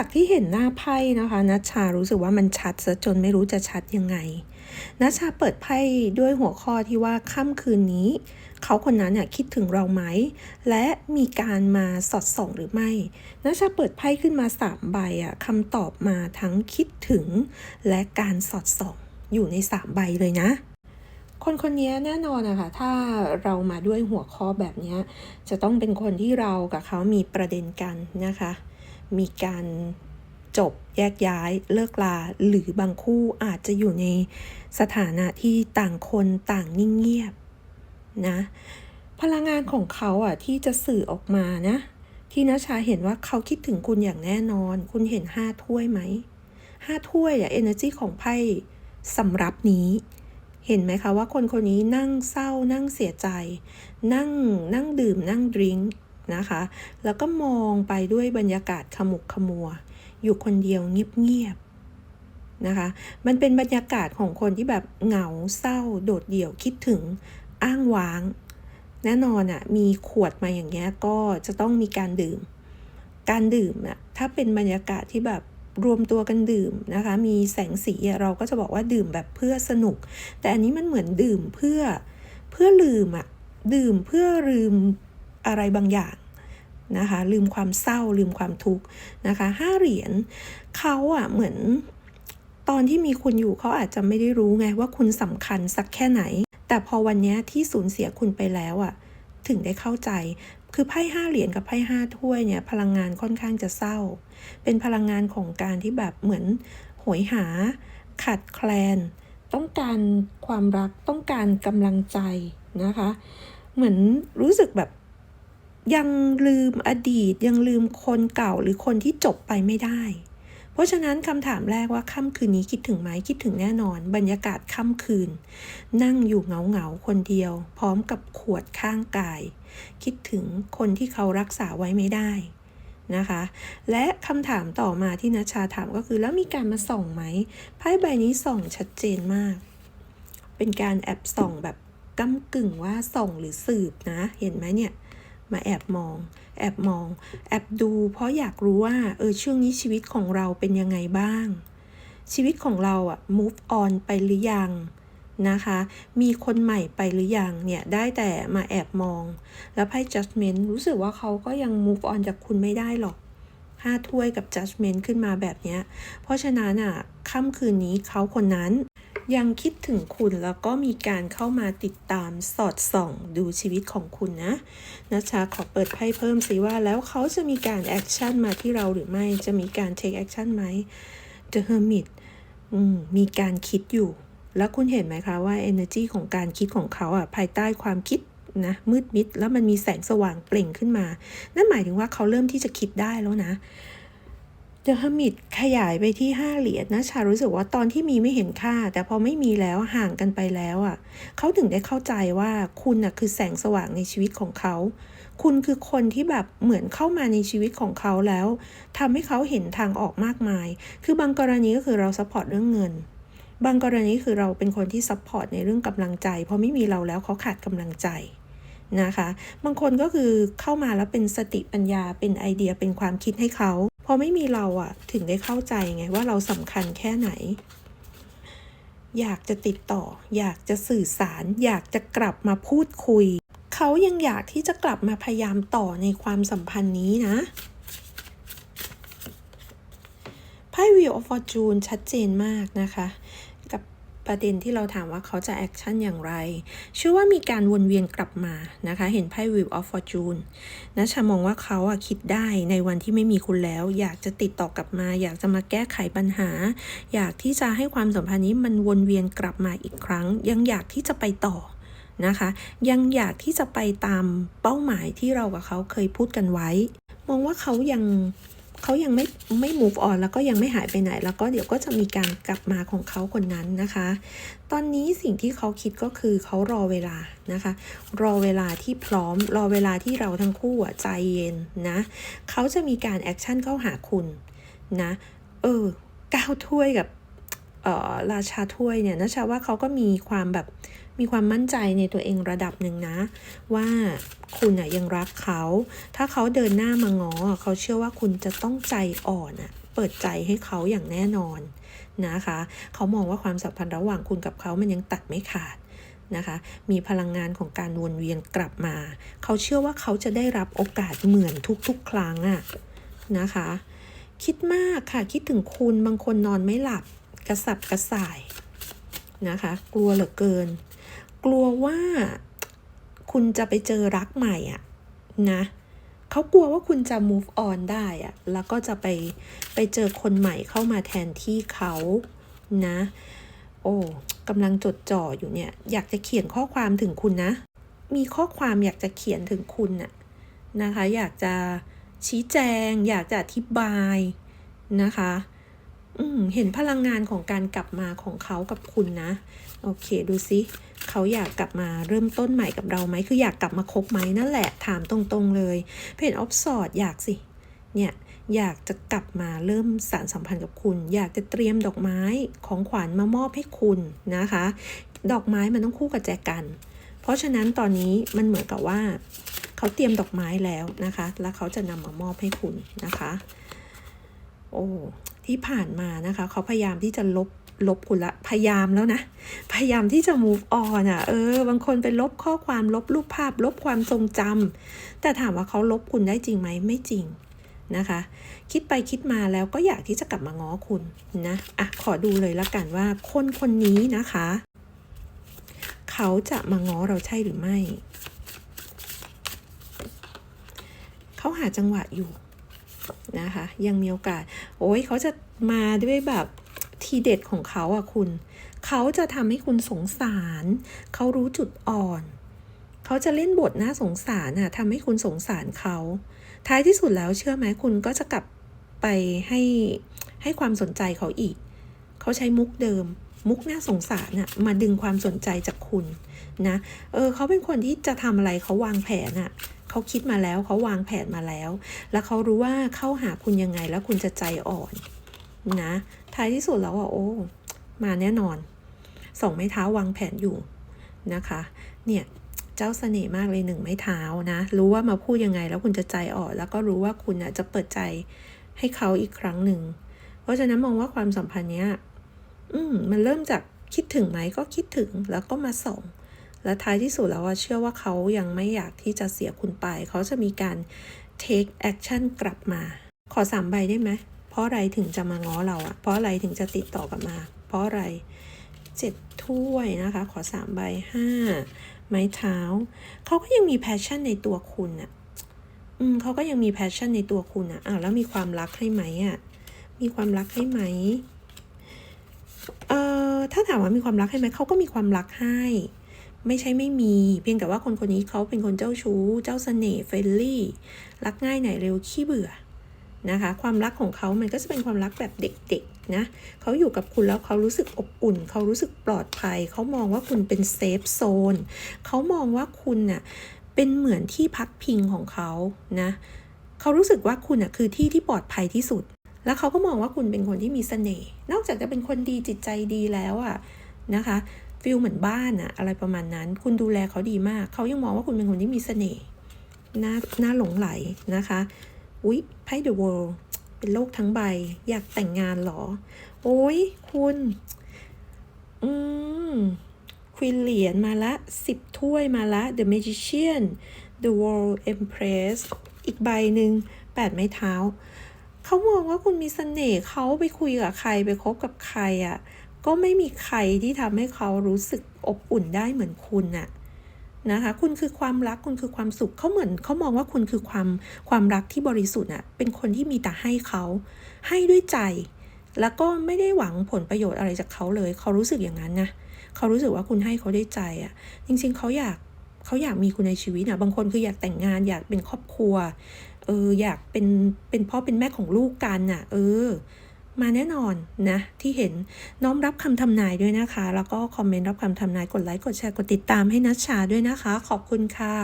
จากที่เห็นหน้าไพ่นะคะนัชชารู้สึกว่ามันชัดซะจนไม่รู้จะชัดยังไงนัชชาเปิดไพ่ด้วยหัวข้อที่ว่าค่ำคืนนี้ เขาคนนั้นเนี่ยคิดถึงเราไหม และมีการมาสอดส่องหรือไม่นัชชาเปิดไพ่ขึ้นมาสามใบอะคำตอบมาทั้งคิดถึง และการสอดส่อง อยู่ในสามใบเลยนะคนคนนี้แน่นอนนะคะถ้าเรามาด้วยหัวข้อแบบนี้จะต้องเป็นคนที่เรากับเขามีประเด็นกันนะคะ มีการจบแยกย้ายเลิกลา หรือบางคู่อาจจะอยู่ในสถานะที่ต่างคนต่างนิ่งเงียบนะพลังงานของเขาอะที่จะสื่อออกมานะ ที่นาชาเห็นว่าเขาคิดถึงคุณอย่างแน่นอน คุณเห็นห้าถ้วยไหมห้าถ้วยอะ energy ของไพ่สำรับนี้เห็นไหมคะว่าคนคนนี้นั่งเศร้านั่งเสียใจ นั่งนั่งดื่มนั่งดริงก์ นะคะ แล้วก็มองไปด้วยบรรยากาศขมุกขมัว อยู่คนเดียวเงียบๆนะคะ มันเป็นบรรยากาศของคนที่แบบเหงาเศร้า โดดเดี่ยวคิดถึงอ้างว้าง แน่นอนอะ่ะมีขวดมาอย่างเงี้ยก็จะต้องมีการดื่ม การดื่มอะ่ะถ้าเป็นบรรยากาศที่แบบรวมตัวกันดื่มนะคะ มีแสงสีเราก็จะบอกว่าดื่มแบบเพื่อสนุก แต่อันนี้มันเหมือนดื่มเพื่อเพื่อลืมอะดื่มเพื่อลืม อะไรบางอย่างนะคะลืมความเศร้าลืมความทุกข์นะคะห้าเหรียญเขาอะเหมือนตอนที่มีคุณอยู่เขาอาจจะไม่ได้รู้ไงว่าคุณสำคัญสักแค่ไหน แต่พอวันนี้ที่สูญเสียคุณไปแล้วอะถึงได้เข้าใจ คือไพ่ห้าเหรียญกับไพ่ห้าถ้วยเนี่ยพลังงานค่อนข้างจะเศร้า เป็นพลังงานของการที่แบบเหมือนโหยหาขัดแคลน ต้องการความรักต้องการกำลังใจนะคะ เหมือนรู้สึกแบบ ยังลืมอดีต ยังลืมคนเก่าหรือคนที่จบไปไม่ได้ เพราะฉะนั้นคำถามแรกว่าค่ำคืนนี้คิดถึงไหมคิดถึงแน่นอน บรรยากาศค่ำคืน นั่งอยู่เหงาๆคนเดียว พร้อมกับขวดข้างกาย คิดถึงคนที่เขารักษาไว้ไม่ได้นะคะ และคำถามต่อมาที่นัชชาถามก็คือแล้วมีการมาส่องไหมไพ่ใบนี้ส่องชัดเจนมาก เป็นการแอบส่องแบบก้ากึ่งว่าส่องหรือสืบนะ เห็นไหมเนี่ย มาแอบมอง แอบมอง แอบดู เพราะอยากรู้ว่า เออช่วงนี้ชีวิตของเราเป็นยังไงบ้าง ชีวิตของเราอะ move on ไปหรือยังนะคะ มีคนใหม่ไปหรือยังเนี่ย ได้แต่มาแอบมอง แล้วไพ่ judgment รู้สึกว่าเขาก็ยัง move on จากคุณไม่ได้หรอกห้าถ้วยกับ judgment ขึ้นมาแบบนี้ เพราะฉะนั้นอะค่ำคืนนี้เขาคนนั้น ยังคิดถึงคุณแล้วก็มีการเข้ามาติดตามสอดส่องดูชีวิตของคุณนะนะชาขอเปิดไพ่เพิ่มสิว่าแล้วเขาจะมีการแอคชั่นมาที่เราหรือไม่จะมีการเทคแอคชั่นไหม The Hermit มีการคิดอยู่ แล้วคุณเห็นไหมคะว่า energy ของการคิดของเขาอะภายใต้ความคิดนะมืดมิดแล้วมันมีแสงสว่างเปล่งขึ้นมา นั่นหมายถึงว่าเขาเริ่มที่จะคิดได้แล้วนะ เดอะฮมิดขยายไปที่ห้าเหรียญนะชารู้สึกว่าตอนที่มีไม่เห็นค่า แต่พอไม่มีแล้วห่างกันไปแล้วอะเขาถึงได้เข้าใจว่าคุณน่ะคือแสงสว่างในชีวิตของเขา คุณคือคนที่แบบเหมือนเข้ามาในชีวิตของเขาแล้วทำให้เขาเห็นทางออกมากมาย คือบางกรณีก็คือเราซัพพอร์ตเรื่องเงิน บางกรณีคือเราเป็นคนที่ซัพพอร์ตในเรื่องกำลังใจพอไม่มีเราแล้วเขาขาดกำลังใจนะคะ บางคนก็คือเข้ามาแล้วเป็นสติปัญญาเป็นไอเดียเป็นความคิดให้เขา พอไม่มีเราอะถึงได้เข้าใจไงว่าเราสำคัญแค่ไหน อยากจะติดต่อ อยากจะสื่อสาร อยากจะกลับมาพูดคุย เขายังอยากที่จะกลับมาพยายามต่อในความสัมพันธ์นี้นะไพ่ Wheel of Fortune ชัดเจนมากนะคะ ประเด็นที่เราถามว่าเขาจะแอคชั่นอย่างไรเชื่อว่ามีการวนเวียนกลับมานะคะ เห็นไพ่ Wheel of Fortune นะชามองว่าเขาอะคิดได้ในวันที่ไม่มีคุณแล้ว อยากจะติดต่อกลับมา อยากจะมาแก้ไขปัญหา อยากที่จะให้ความสัมพันธ์นี้มันวนเวียนกลับมาอีกครั้ง ยังอยากที่จะไปต่อนะคะ ยังอยากที่จะไปตามเป้าหมายที่เรากับเขาเคยพูดกันไว้ มองว่าเขายัง เขายังไม่ไม่ move on แล้วก็ยังไม่หายไปไหน แล้วก็เดี๋ยวก็จะมีการกลับมาของเขาคนนั้นนะคะ ตอนนี้สิ่งที่เขาคิดก็คือเขารอเวลานะคะ รอเวลาที่พร้อม รอเวลาที่เราทั้งคู่ใจเย็นนะเขาจะมีการแอคชั่นเข้าหาคุณนะ เออก้าวถ้วยกับ ราชาถ้วยเนี่ยนะชาว่าเขาก็มีความแบบมีความมั่นใจในตัวเองระดับหนึ่งนะ ว่าคุณอะยังรักเขา ถ้าเขาเดินหน้ามาง้ออเขาเชื่อว่าคุณจะต้องใจอ่อนอะเปิดใจให้เขาอย่างแน่นอนนะคะ เขามองว่าความสัมพันธ์ระหว่างคุณกับเขามันยังตัดไม่ขาดนะคะ มีพลังงานของการวนเวียนกลับมา เขาเชื่อว่าเขาจะได้รับโอกาสเหมือนทุกๆ ครั้งอะนะคะ คิดมากค่ะ คิดถึงคุณบางคนนอนไม่หลับ กระสับกระส่ายนะคะ กลัวเหลือเกิน กลัวว่าคุณจะไปเจอรักใหม่อะนะเขากลัวว่าคุณจะ move on ได้อะแล้วก็จะไปไปเจอคนใหม่เข้ามาแทนที่เขานะ โอ้กำลังจดจ่ออยู่เนี่ย อยากจะเขียนข้อความถึงคุณนะ มีข้อความอยากจะเขียนถึงคุณน่ะนะคะ อยากจะชี้แจง อยากจะอธิบายนะคะ อืมเห็นพลังงานของการกลับมาของเขากับคุณนะ โอเคดูซิเขาอยากกลับมาเริ่มต้นใหม่กับเราไหมคืออยากกลับมาคบไหมนั่นแหละถามตรงๆเลยเพจออฟสอดอยากสิ เนี่ยอยากจะกลับมาเริ่มสารสัมพันธ์กับคุณ อยากจะเตรียมดอกไม้ของขวัญมามอบให้คุณนะคะ ดอกไม้มันต้องคู่กับแจกัน เพราะฉะนั้นตอนนี้มันเหมือนกับว่า เขาเตรียมดอกไม้แล้วนะคะ แล้วเขาจะนำมามอบให้คุณนะคะ โอ้ ที่ผ่านมานะคะ เขาพยายามที่จะลบลบคุณละพยายามแล้วนะ พยายามที่จะ move on อะเออ บางคนไปลบข้อความลบรูปภาพ ลบความทรงจำแต่ถามว่าเขาลบคุณได้จริงไหมไม่จริงนะคะ คิดไปคิดมาแล้วก็อยากที่จะกลับมาง้อคุณนะอะขอดูเลยละกันว่าคนคนนี้นะคะ เขาจะมาง้อเราใช่หรือไม่ เขาหาจังหวะอยู่ นะคะ ยังมีโอกาส โอ้ยเขาจะมาด้วยแบบทีเด็ดของเขาอะคุณ เขาจะทำให้คุณสงสาร เขารู้จุดอ่อน เขาจะเล่นบทน่าสงสารอะทำให้คุณสงสารเขา ท้ายที่สุดแล้วเชื่อไหมคุณก็จะกลับไปให้ให้ความสนใจเขาอีก เขาใช้มุกเดิม มุกน่าสงสารน่ะมาดึงความสนใจจากคุณนะเออเขาเป็นคนที่จะทำอะไรเขาวางแผนอะเขาคิดมาแล้วเขาวางแผนมาแล้ว แล้วเขารู้ว่าเข้าหาคุณยังไงแล้วคุณจะใจอ่อนนะท้ายที่สุดแล้วอะโอ้มาแน่นอนสองไม้เท้าวางแผนอยู่นะคะ เนี่ยเจ้าเสน่ห์มากเลยหนึ่งไม้เท้านะ รู้ว่ามาพูดยังไงแล้วคุณจะใจอ่อนแล้วก็รู้ว่าคุณอะจะเปิดใจให้เขาอีกครั้งหนึ่ง เพราะฉะนั้นมองว่าความสัมพันธ์เนี้ย อืมมันเริ่มจากคิดถึงไหมก็คิดถึงแล้วก็มาส่ง และท้ายที่สุดแล้วเชื่อว่าเขายังไม่อยากที่จะเสียคุณไป เขาจะมีการ take action กลับมา ขอสามใบได้ไหม เพราะอะไรถึงจะมาง้อเราอะเพราะอะไรถึงจะติดต่อกลับมา เพราะอะไรเจ็ดถ้วยนะคะ ขอสามใบห้าไม้เท้า เขาก็ยังมี passion ในตัวคุณอะอืมเขาก็ยังมี passion ในตัวคุณอะอ้าวแล้วมีความรักให้ไหมอะมีความรักให้ไหม เอ่อถ้าถามว่ามีความรักให้ไหมเขาก็มีความรักให้ ไม่ใช่ไม่มี เพียงแต่ว่าคนคนนี้เขาเป็นคนเจ้าชู้ เจ้าเสน่ห์เฟรนลี่ รักง่ายไหนเร็วขี้เบื่อนะคะ ความรักของเขามันก็จะเป็นความรักแบบเด็กๆนะเขาอยู่กับคุณแล้วเขารู้สึกอบอุ่น เขารู้สึกปลอดภัย เขามองว่าคุณเป็นเซฟโซนเขามองว่าคุณน่ะเป็นเหมือนที่พักพิงของเขานะเขารู้สึกว่าคุณน่ะคือที่ที่ปลอดภัยที่สุด แล้วเขาก็มองว่าคุณเป็นคนที่มีเสน่ห์นอกจากจะเป็นคนดีจิตใจดีแล้วอะนะคะฟิลเหมือนบ้านอะอะไรประมาณนั้น คุณดูแลเขาดีมาก เขายังมองว่าคุณเป็นคนที่มีเสน่ห์น่าน่าหลงไหลนะคะอุ๊ยไพ่ The World เป็นโลกทั้งใบ อยากแต่งงานเหรอ โอ้ยคุณ อืมควีนเหรียญมาละสิบถ้วยมาละ The Magician The World Empress อีกใบหนึ่งแปดไม้เท้า เขามองว่าคุณมีเสน่ห์เขาไปคุยกับใครไปคบกับใครอะ่ะ ก็ไม่มีใครที่ทำให้เขารู้สึกอบอุ่นได้เหมือนคุณน่ะนะคะคุณคือความรักคุณคือความสุขเขาเหมือนเขามองว่าคุณคือความความรักที่บริสุทธิ์อะเป็นคนที่มีแต่ให้เขาให้ด้วยใจ แล้วก็ไม่ได้หวังผลประโยชน์อะไรจากเขาเลย เขารู้สึกอย่างนั้นนะเขารู้สึกว่าคุณให้เขาได้ใจอะ จริง ๆเขาอยากเขาอยากมีคุณในชีวิตนะบางคนคืออยากแต่งงานอยากเป็นครอบครัว เอออยากเป็นเป็นพ่อเป็นแม่ของลูกกันน่ะ เออ มาแน่นอนนะที่เห็นน้อมรับคำทำนายด้วยนะคะ แล้วก็คอมเมนต์รับคำทำนายกดไลค์กดแชร์กดติดตามให้นัชชาด้วยนะคะ ขอบคุณค่ะ